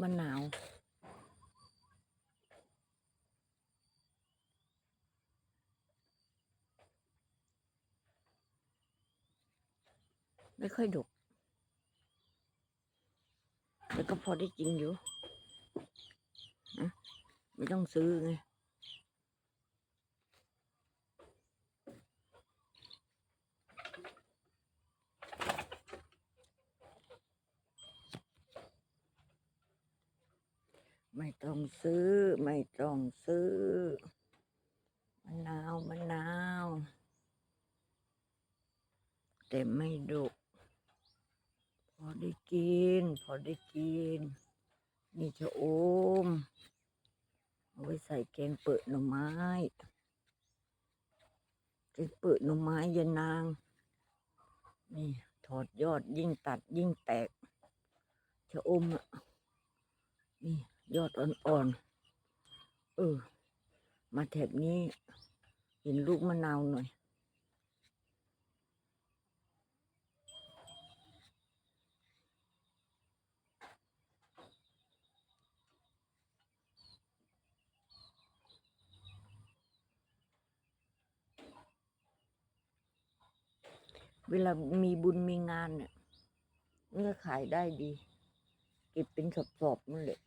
มันหนาวไม่ค่อยดกแต่ก็พอได้กินอยู่ ไม่ต้องซื้อไง ไม่ต้องซื้อ ไม่ต้องซื้อมะนาวมะนาว แต่ไม่ดกพอได้กิน พอได้กิน นี่จะโอม เอาไว้ใส่แกงเปิดหน่อไม้แกงเปิดหน่อไม้ยานาง นี่ถอดยอดยิ่งตัดยิ่งแตกชะอมอะ นี่ ยอดอ่อนๆ เออ มาแถบนี้ เห็นลูกมะนาวหน่อย เวลามีบุญมีงานเนี่ยมันก็ขายได้ดี เก็บเป็นสอบๆนั่นแหละ